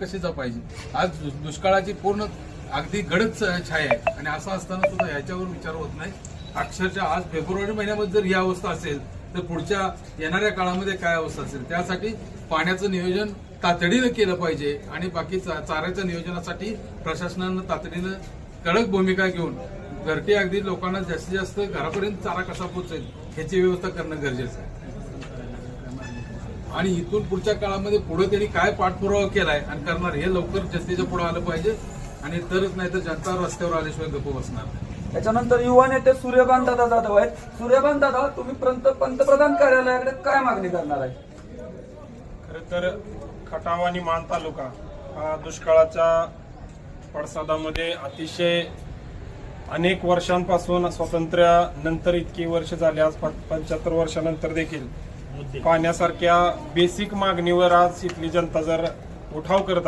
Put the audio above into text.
कशीचा पाहिजे? आज दुष्काळाची पूर्ण अगदी गडद छाया आहे. आणि असं असताना सुद्धा याच्यावर विचार होत नाही. अक्षरशः आज फेब्रुवारी महिन्यामध्ये जर ही अवस्था असेल तर पुढच्या येणाऱ्या काळामध्ये काय अवस्था असेल? त्यासाठी पाण्याचं नियोजन तातडीनं केलं पाहिजे. आणि बाकी चाऱ्याच्या नियोजनासाठी प्रशासनानं तातडीनं कडक भूमिका घेऊन घरटी अगदी लोकांना जास्तीत जास्त घरापर्यंत चारा कसा पोहोचेल ह्याची व्यवस्था करणं गरजेचं आहे. आणि इथून पुढच्या काळामध्ये पुढे त्यांनी काय पाठपुरावा केलाय आणि करणार हे लवकर जास्तीच्या पुढे आलं पाहिजे. आणि तरच नाही तर जनता रस्त्यावर आल्याशिवाय गप्प बसणार नाही. त्याच्यानंतर युवा नेते सूर्यकांत दादा जाधव आहेत. सूर्यकांत दादा तुम्ही पंत पंतप्रधान कार्यालयाकडे काय मागणी करणार आहे? खरं तर खटाव आणि मान तालुका हा दुष्काळाच्या पडसादामध्ये अतिशय अनेक वर्षांपासून स्वातंत्र्यानंतर इतकी वर्ष झाली. आज पंच्याहत्तर वर्षानंतर देखील पाण्यासारख्या बेसिक मागणीवर आज इथली जनता जर उठाव करत